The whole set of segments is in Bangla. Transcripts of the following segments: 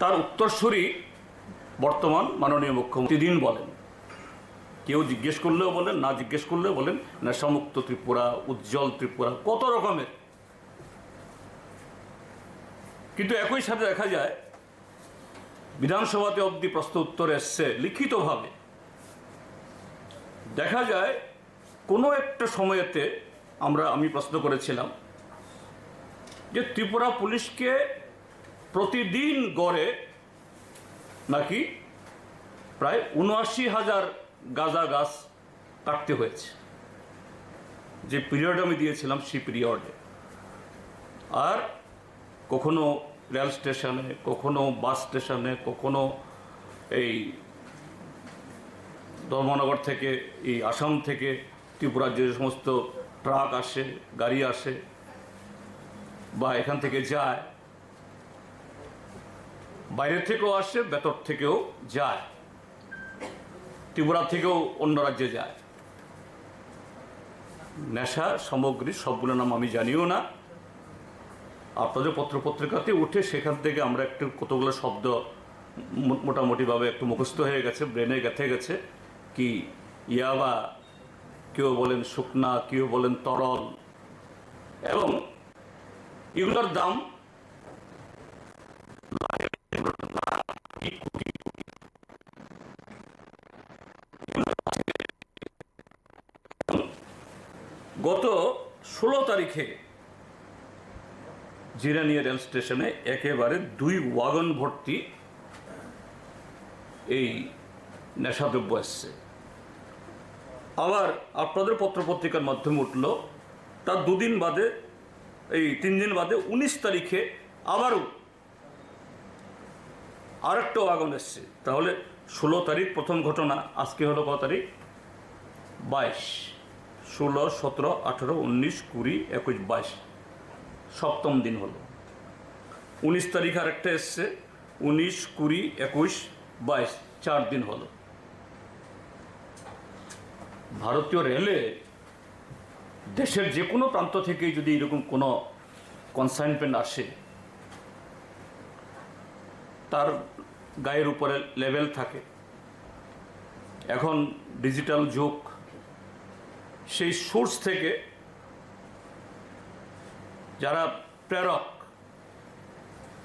তার উত্তরসূরি বর্তমান মাননীয় মুখ্যমন্ত্রী দিন বলেন। কেউ জিজ্ঞেস করলেও বলেন, না জিজ্ঞেস করলেও বলেন, নেশামুক্ত ত্রিপুরা, উজ্জ্বল ত্রিপুরা, কত রকমের। কিন্তু একই সাথে দেখা যায়, বিধানসভাতে অবধি প্রশ্ন উত্তর এসছে লিখিতভাবে। দেখা যায়, কোনো একটা সময়েতে আমরা, আমি প্রশ্ন করেছিলাম যে ত্রিপুরা পুলিশকে প্রতিদিন গড়ে নাকি প্রায় উনআশি হাজার গাঁজা গাছ কাটতে হয়েছে। যে পিরিয়ড আমি দিয়েছিলাম সেই পিরিয়ডে আর কখনো রেল স্টেশনে, কখনো বাস স্টেশনে, কখনো এই ধর্মনগর থেকে, এই আসাম থেকে ত্রিপুরার যে সমস্ত ট্রাক আসে, গাড়ি আসে বা এখান থেকে যায় বাইরে থেকেও আসে, ভেতর থেকেও যায়। ত্রিপুরা থেকেও অন্য রাজ্যে যায়। নেশা, সামগ্রী সবগুলো নাম আমি জানিও না। আপনাদের পত্রপত্রিকাতে উঠে সেখান থেকে আমরা একটু কতগুলো শব্দ মোটামুটিভাবে একটু মুখস্থ হয়ে গেছে, ব্রেনে গেঁথে গেছে। কি ইয়াবা কেউ বলেন শুকনা, কেউ বলেন তরল। এবং এগুলোর দাম গত ষোলো তারিখে জিরানিয়া রেল স্টেশনে একেবারে দুই ওয়াগন ভর্তি এই নেশাদ্রব্য এসছে। আবার আপনাদের পত্রপত্রিকার মাধ্যমে উঠল, তার দুদিন বাদে, এই তিন দিন বাদে উনিশ তারিখে আবারও আরেকটা ওয়াগন এসছে। তাহলে ষোলো তারিখ প্রথম ঘটনা, আজকে হলো কত তারিখ? বাইশ। ষোলো, সতেরো, আঠেরো, উনিশ, কুড়ি, একুশ, বাইশ। সপ্তম দিন হলো। উনিশ তারিখ আরেকটা এসছে। উনিশ, কুড়ি, একুশ, বাইশ। চার দিন হলো। ভারতীয় রেলে দেশের যে কোনো প্রান্ত থেকেই যদি এরকম কোনো কনসাইনমেন্ট আসে তার গায়ের উপরে লেভেল থাকে। এখন ডিজিটাল যুগ, সেই সোর্স থেকে যারা প্রেরক,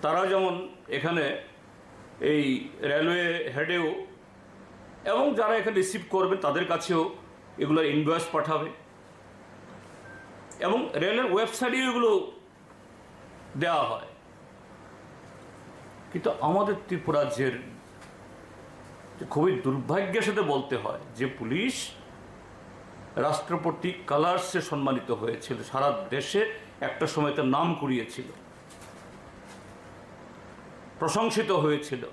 তারা যেমন এখানে এই রেলওয়ে হেডেও এবং যারা এখানে রিসিভ করবে, তাদের কাছেও এগুলোর ইনভয়েস পাঠাবে। এবং রেলের ওয়েবসাইটেও এগুলো দেওয়া হয়। কিন্তু আমাদের ত্রিপুরা রাজ্যের খুবই দুর্ভাগ্যের সাথে বলতে হয় যে পুলিশ রাষ্ট্রপতি কালার্সে সম্মানিত হয়েছিল। সারা দেশে একটা সময় তার নাম কুড়িয়েছিল। প্রশংসিত হয়েছিল।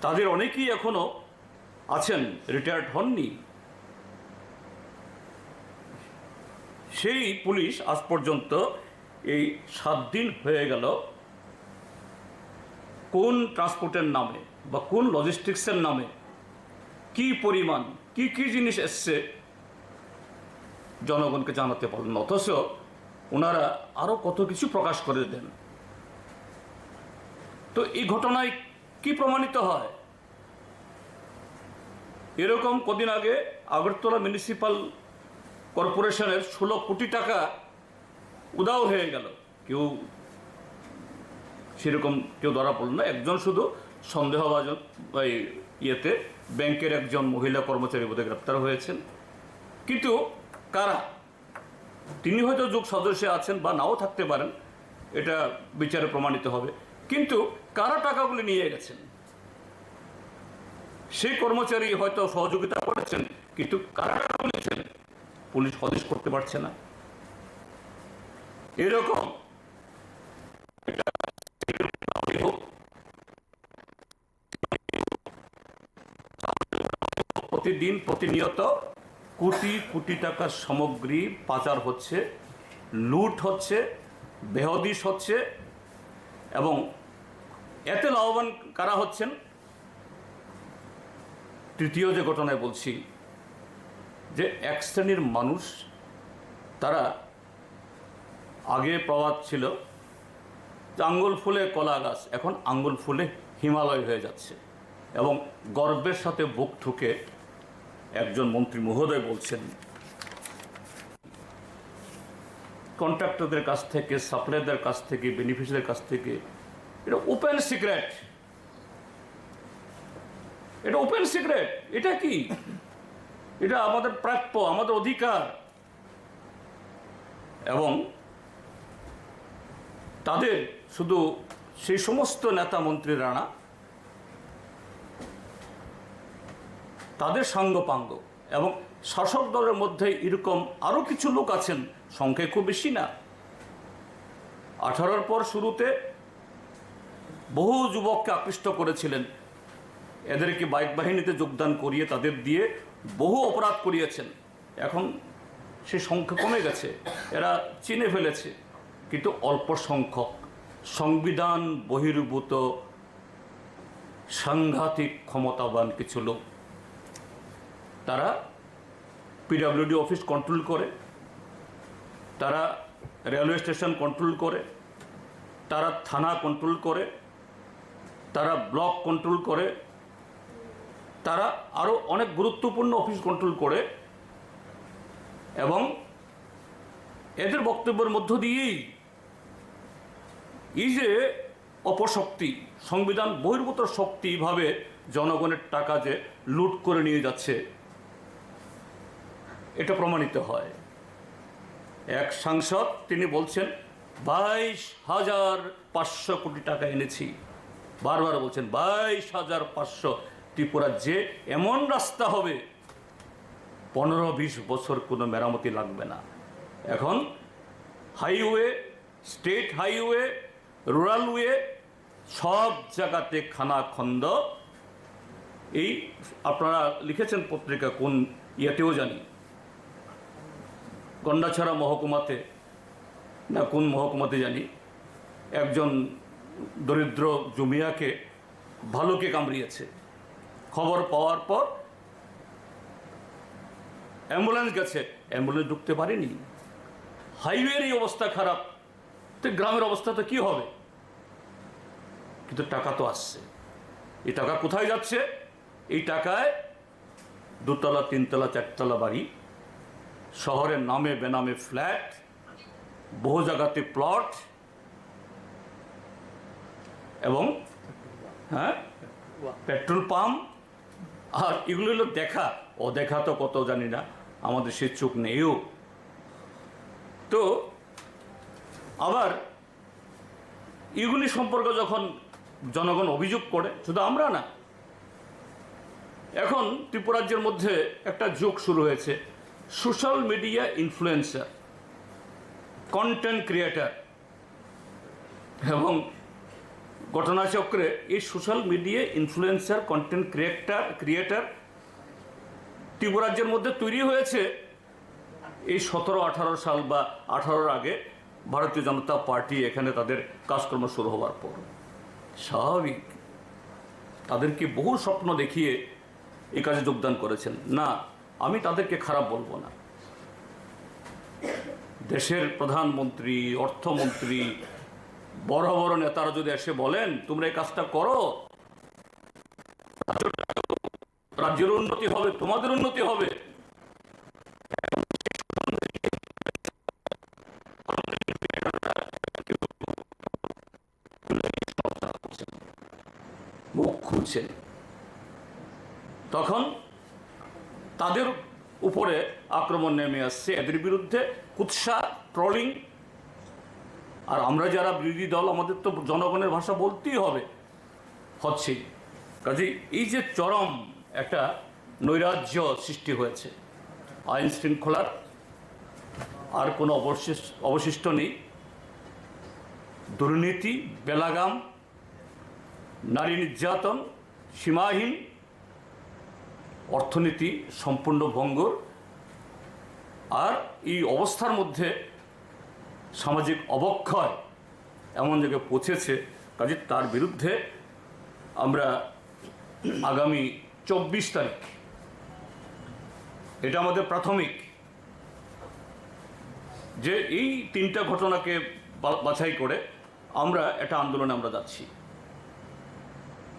তাদের অনেকেই এখনও আছেন রিটায়ার্ড হননি। সেই পুলিশ আজ পর্যন্ত এই সাত দিন হয়ে গেল কোন ট্রান্সপোর্টের নামে বা কোন লজিস্টিক্সের নামে কি পরিমাণ, কি কি জিনিস এসছে, জনগণকে জানাতে পারলেন। না। অথচ ওনারা আরও কত কিছু প্রকাশ করে দেন। তো এই ঘটনায় কি প্রমাণিত হয়? এরকম কদিন আগে আগরতলা মিউনিসিপাল কর্পোরেশনের ষোলো কোটি টাকা উদাও হয়ে গেল। কেউ সেরকম কেউ ধরা পড়ল না। একজন শুধু সন্দেহভাজন ইয়েতে ব্যাংকের একজন মহিলা কর্মচারী বোধহয় গ্রেপ্তার হয়েছেন। কিন্তু কারা? তিনি হয়তো যোগ সদস্য আছেন বা নাও থাকতে পারেন, এটা বিচারে প্রমাণিত হবে। কিন্তু কারা টাকাগুলি নিয়ে গেছেন? সেই কর্মচারী হয়তো সহযোগিতা করেছেন, কিন্তু কারা টাকা পুলিশ হদিশ করতে পারছে না। এরকম প্রতিদিন প্রতিনিয়ত কোটি কোটি টাকার সামগ্রী পাচার হচ্ছে, লুট হচ্ছে বেহদিশ হচ্ছে এবং এতে লাভবান কারা হচ্ছেন? তৃতীয় যে ঘটনায় বলছি, যে এক শ্রেণির মানুষ, তারা আগে প্রবাদ ছিল যে আঙ্গুল ফুলে কলা গাছ, এখন আঙ্গুল ফুলে হিমালয় হয়ে যাচ্ছে এবং গর্বের সাথে বুক ঠুকে একজন মন্ত্রী মহোদয় বলছেন কন্ট্রাক্টরদের কাছ থেকে সাপ্লাইয়ারদের কাছ থেকে বেনিফিশিয়ারির কাছ থেকে, এটা ওপেন সিক্রেট এটা ওপেন সিক্রেট এটা কি? এটা আমাদের প্রাপ্য, আমাদের অধিকার। এবং তাদের শুধু সেই সমস্ত নেতা মন্ত্রীরা না তাদের সাঙ্গপাঙ্গ এবং শাসক দলের মধ্যে এরকম আরও কিছু লোক আছেন সংখ্যায় খুব বেশি না। আঠারোর পর শুরুতে বহু যুবককে আকৃষ্ট করেছিলেন। এদেরকে বাইক বাহিনীতে যোগদান করিয়ে তাদের দিয়ে বহু অপরাধ করিয়েছেন। এখন সে সংখ্যা কমে গেছে, এরা চিনে ফেলেছে, কিন্তু অল্প সংখ্যক। সংবিধান বহির্ভূত সাংঘাতিক ক্ষমতাবান কিছু লোক। তারা পিডাব্লিউডি অফিস কন্ট্রোল করে, তারা রেলওয়ে স্টেশন কন্ট্রোল করে, তারা থানা কন্ট্রোল করে, তারা ব্লক কন্ট্রোল করে, তারা আরও অনেক গুরুত্বপূর্ণ অফিস কন্ট্রোল করে এবং এদের বক্তব্যের মধ্য দিয়েই এই যে অপশক্তি, সংবিধান বহির্ভূত শক্তিভাবে জনগণের টাকা যে লুট করে নিয়ে যাচ্ছে এটা প্রমাণিত হয়। এক সাংসদ তিনি বলছেন বাইশ হাজার পাঁচশো কোটি টাকা এনেছি। বারবার বলছেন বাইশ হাজার পাঁচশো। ত্রিপুরা যে এমন রাস্তা হবে পনেরো বিশ বছর কোনো মেরামতি লাগবে না। এখন হাইওয়ে, স্টেট হাইওয়ে রুরালওয়ে সব জায়গাতে খানা খন্দ। এই আপনারা লিখেছেন পত্রিকা কোন ইয়েতেও জানি। গন্ডাছড়া মহকুমাতে, না কোন মহকুমাতে জানি, একজন দরিদ্র জমিয়াকে ভালুকে কামড়িয়েছে। খবর পাওয়ার পর অ্যাম্বুলেন্স গেছে, অ্যাম্বুলেন্স ঢুকতে পারেনি। হাইওয়ের এই অবস্থা খারাপ, তো গ্রামের অবস্থা তো কী হবে? কিন্তু টাকা তো আসছে। এই টাকা কোথায় যাচ্ছে? এই টাকায় দুতলা, তিনতলা, চারতলা বাড়ি শহরের নামে বেনামে ফ্ল্যাট, বহু জায়গাতে প্লট এবং হ্যাঁ পেট্রোল পাম্প। আর এগুলো হলো দেখা। অদেখা তো কত জানি না, আমাদের সে চোখ নেইও। তো, আবার এগুলি সম্পর্কে যখন জনগণ অভিযোগ করে, শুধু আমরা না, এখন ত্রিপুরাজ্যের মধ্যে একটা যোগ শুরু হয়েছে। Social media influencer content creator এবং ঘটনাচক্রে এই social media influencer content creator creator ত্রিপুরাজ্যের মধ্যে তৈরি হয়েছে এই সতেরো, আঠারো সাল বা আঠারোর আগে ভারতীয় জনতা পার্টি এখানে তাদের কাজকর্ম শুরু হওয়ার পর। স্বাভাবিক। তাদেরকে বহু স্বপ্ন দেখিয়ে এই কাজে যোগদান করেছেন। না আমি তাদেরকে খারাপ বলব না। দেশের প্রধানমন্ত্রী, অর্থমন্ত্রী, বড় বড় নেতারা যদি এসে বলেন, তোমরা এই কাজটা করো, রাজ্যের উন্নতি হবে, তোমাদের উন্নতি হবে। মুখ খুলছে। তখন তাদের উপরে আক্রমণ নেমে আসছে। এদের বিরুদ্ধে কুৎসা, ট্রলিং, আর আমরা যারা বিরোধী দল, আমাদের তো জনগণের ভাষা বলতেই হবে। হচ্ছে। কাজে এই যে চরম একটা নৈরাজ্য সৃষ্টি হয়েছে, আইন শৃঙ্খলার আর কোনো অবশিষ্ট অবশিষ্ট নেই। দুর্নীতি, বেলাগাম, নারী নির্যাতন, সীমাহীন অর্থনীতি সম্পূর্ণ ভঙ্গুর আর এই অবস্থার মধ্যে সামাজিক অবক্ষয় এমন জায়গায় পৌঁছেছে, কাজে তার বিরুদ্ধে আমরা আগামী চব্বিশ তারিখ, এটা আমাদের প্রাথমিক, যে এই তিনটা ঘটনাকে বাছাই করে আমরা একটা আন্দোলনে আমরা যাচ্ছি।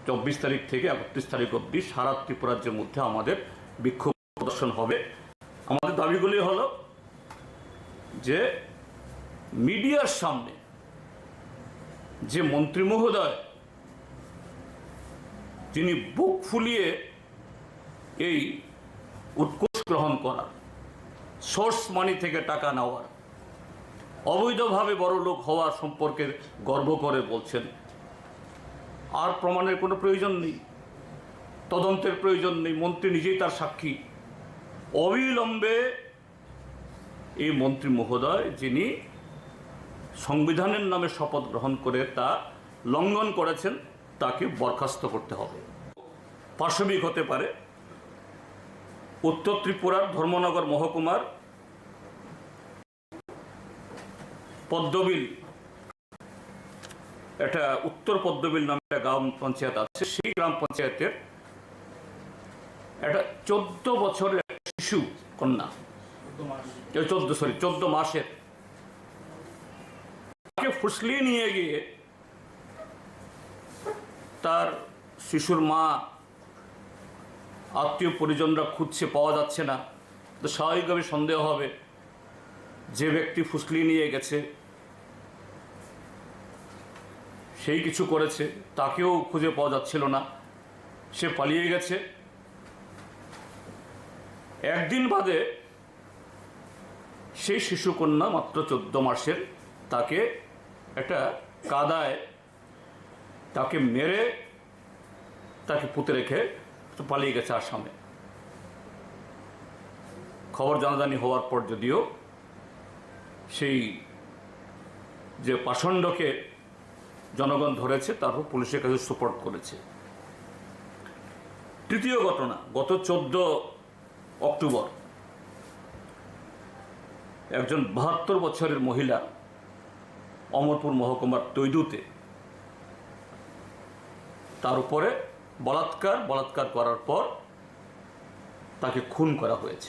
চব্বিশ তারিখ থেকে একত্রিশ তারিখ অবধি সারা ত্রিপুরা রাজ্যের মধ্যে আমাদের বিক্ষোভ প্রদর্শন হবে। আমাদের দাবিগুলি হলো যে মিডিয়ার সামনে যে মন্ত্রী মহোদয় তিনি বুক ফুলিয়ে এই উৎকোষ গ্রহণ করার, সোর্স মানি থেকে টাকা নেওয়ার, অবৈধভাবে বড় লোক হওয়ার সম্পর্কে গর্ব করে বলছেন আর প্রমাণের কোনো প্রয়োজন নেই। তদন্তের প্রয়োজন নেই। মন্ত্রী নিজেই তার সাক্ষী। অবিলম্বে এই মন্ত্রী মহোদয়, যিনি সংবিধানের নামে শপথ গ্রহণ করে তা লঙ্ঘন করেছেন, তাকে বরখাস্ত করতে হবে। পাশবিক হতে পারে। উত্তর ত্রিপুরার ধর্মনগর মহকুমার পদ্মবিল একটা উত্তর পদ্মবিল নামে একটা গ্রাম পঞ্চায়েত আছে। সেই গ্রাম পঞ্চায়েতের একটা চোদ্দ বছরের শিশু কন্যা। চোদ্দ সরি চোদ্দ মাসের। তাকে ফুসলিয়ে নিয়ে গিয়ে তার শিশুর মা, আত্মীয় পরিজনরা খুঁজছে, পাওয়া যাচ্ছে না। তো স্বাভাবিকভাবে সন্দেহ হবে, যে ব্যক্তি ফুসলি নিয়ে গেছে সেই কিছু করেছে, তাকেও খুঁজে পাওয়া যাচ্ছিল না। সে পালিয়ে গেছে। একদিন বাদে সেই শিশুকন্যা মাত্র চোদ্দ মাসের, তাকে একটা কাদায় তাকে মেরে তাকে পুঁতে রেখে পালিয়ে গেছে আসামে। খবর জানাজানি হওয়ার পর যদিও সেই যে পাষণ্ডকে জনগণ ধরেছে, তারপর পুলিশের কাছে সুপোর্ট করেছে। তৃতীয় ঘটনা, গত চোদ্দ অক্টোবর, একজন বাহাত্তর বছরের মহিলা অমরপুর মহকুমার তৈদুতে, তার উপরে বলাৎকার বলাৎকার করার পর তাকে খুন করা হয়েছে।